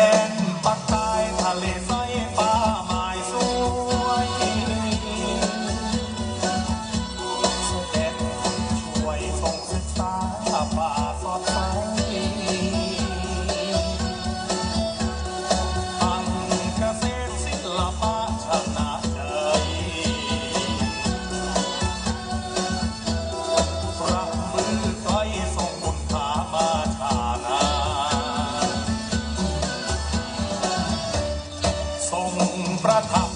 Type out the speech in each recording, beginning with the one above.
Yeah. ป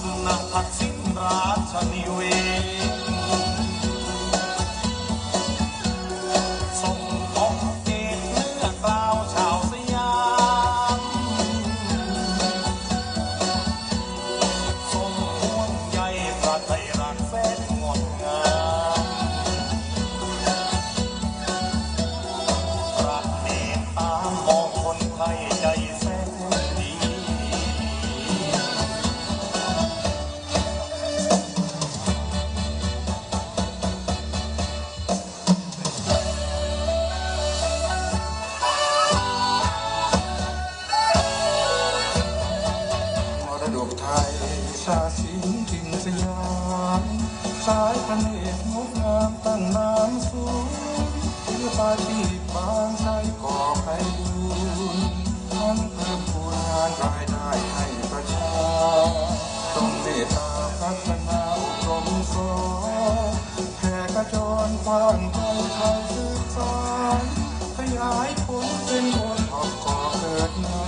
ตั้งน้ำสูงศิลปาชีพบางใช้ก่อให้บุญทั้งเพิ่มพูนงานรายได้ให้ประชาทรงเมตตาพัฒนาอบรมสอนแผ่กระจรกว้างไกลไทยศึกษาขยายผลเป็นบนขอบก่อเกิดมา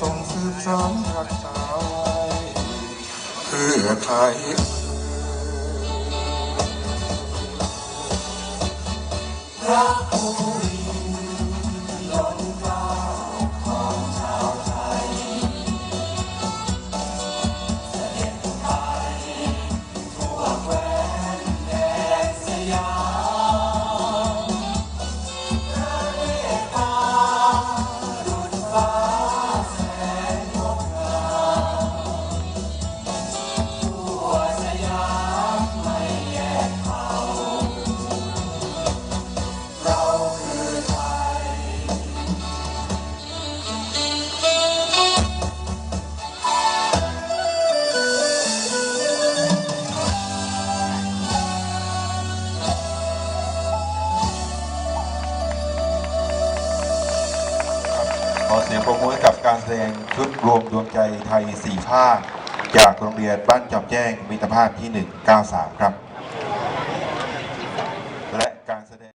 ส่งสืบสานรักษาไว้เพื่อไทย ข การแสดงชุดรวมดวงใจไทย 4 ภาค จากโรงเรียนบ้านจอมแจ้งมิตรภาพที่ 193 ครับ